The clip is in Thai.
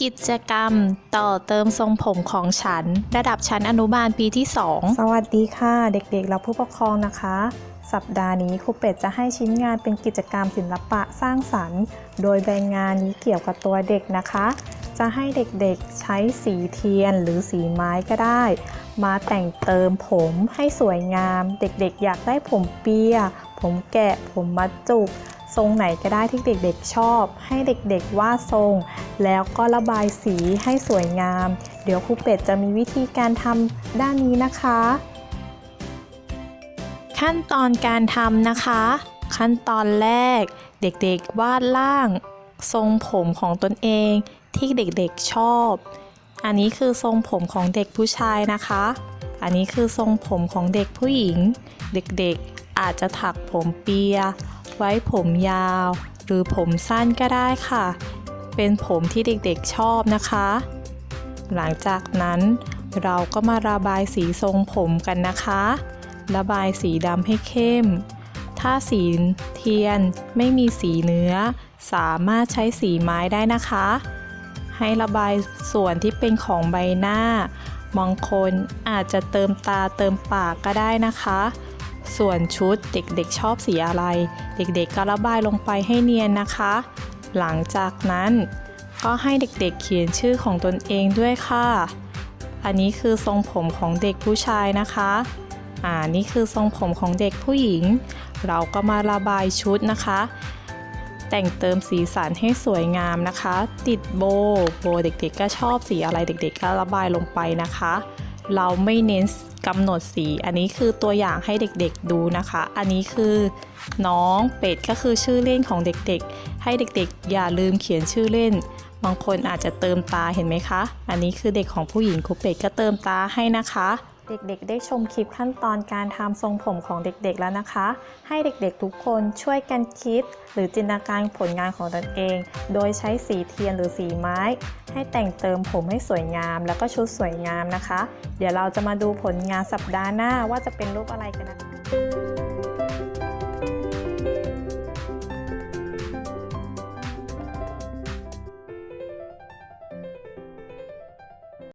กิจกรรม ต่อเติมทรงผมของฉัน ระดับชั้นอนุบาลปีที่ 2 สวัสดีค่ะ เด็กๆและผู้ปกครองนะคะ สัปดาห์นี้ครูเป็ดจะให้ชิ้นงานเป็นกิจกรรมศิลปะสร้างสรรค์ โดยแบ่งงานนี้เกี่ยวกับตัวเด็กนะคะ จะให้เด็กๆใช้สีเทียนหรือสีไม้ก็ได้ มาแต่งเติมผมให้สวยงาม เด็กๆ อยากได้ผมเปีย ผมแกะผมมัดจุกทรงไหนก็ได้ที่เด็กๆชอบ ให้เด็กๆวาดทรง แล้วก็ระบายสีให้สวยงาม เดี๋ยวครูเป็ดจะมีวิธีการทำด้านนี้นะคะ ขั้นตอนการทำนะคะ ขั้นตอนแรก เด็กๆวาดร่าง ทรงผมของตนเองที่เด็กๆชอบ อันนี้คือทรงผมของเด็กผู้ชายนะคะ อันนี้คือทรงผมของเด็กผู้หญิง เด็กๆอาจจะถักผมเปีย ไว้ผมยาว หรือผมสั้นก็ได้ค่ะ เป็นผมที่เด็กๆชอบนะคะ หลังจากนั้นเราก็มาระบายสีทรงผมกันนะคะ ระบายสีดำให้เข้ม ถ้าสีเทียนไม่มีสีเนื้อ สามารถใช้สีไม้ได้นะคะ ให้ระบายส่วนที่เป็นของใบหน้าบางคนอาจจะเติมตาเติมปากก็ได้นะคะ ส่วนชุดเด็กๆชอบสีอะไร เด็กๆก็ระบายลงไปให้เนียนนะคะ หลังจากนั้นก็ให้เด็กๆเขียนชื่อของตนเองด้วยค่ะ อันนี้คือทรงผมของเด็กผู้ชายนะคะ อ่า นี่คือทรงผมของเด็กผู้หญิง เราก็มาระบายชุดนะคะ แต่งเติมสีสันให้สวยงามนะคะ ติดโบ โบเด็กๆ ก็ชอบสีอะไรเด็ก ๆ ก็ระบายลงไปนะคะ เราไม่เน้นกำหนดสี อันนี้คือตัวอย่างให้เด็กๆดูนะคะ อันนี้คือน้องเป็ดก็คือชื่อเล่นของเด็กๆ ให้เด็กๆ อย่าลืมเขียนชื่อเล่น บางคนอาจจะเติมตาเห็นไหมคะ อันนี้คือเด็กของผู้หญิงครูเป็ดก็เติมตาให้นะคะ เด็กๆ ได้ชมคลิปขั้นตอนการทำทรงผมของเด็กๆแล้วนะคะ ให้เด็กๆทุกคนช่วยกันคิด หรือจินตนาการผลงานของตนเอง โดยใช้สีเทียนหรือสีไม้ ให้แต่งเติมผมให้สวยงาม แล้วก็ชุดสวยงามนะคะ เดี๋ยวเราจะมาดูผลงานสัปดาห์หน้าว่าจะเป็นรูปอะไรกันนะคะ